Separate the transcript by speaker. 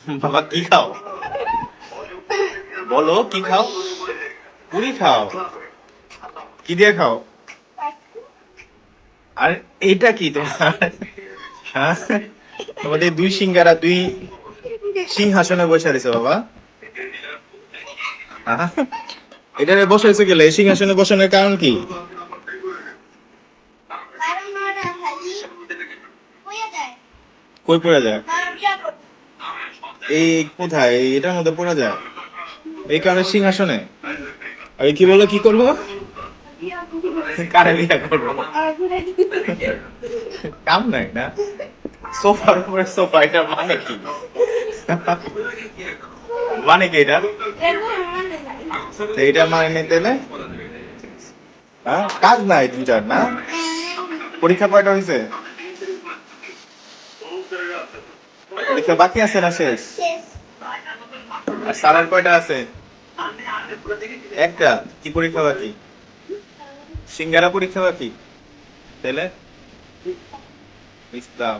Speaker 1: বাবা কি খাও? বলো কি খাও? পুরি খাও। কি দিয়ে খাও? আর এইটা কি তোমার? হ্যাঁ? তোমাদের দুই সিঙ্গারা দুই সিংহাসনে বসে রয়েছে বাবা। হ্যাঁ? এটারে বসাইছে গেলে সিংহাসনে বসানোর কারণ কি? কই পড়া যায়? এই কোথায়? এটার মধ্যে পড়া যায়। এই কারণে সিংহাসনে? আর কি বলো কি করব? কারে বিয়া করব। কাম নাই না? সোফার উপরে সোফা, এটা মানে কি? মানে কি এটা? এটা মানে নিতে না কাজ নাই দুটার না? পরীক্ষা কয়টা হয়েছে পরীক্ষা বাকি আছে না শেষ? আর সালার কয়টা আছে? একটা। কি পরীক্ষা বাকি? সিঙ্গারা পরীক্ষা বাকি? তাহলে ইসলাম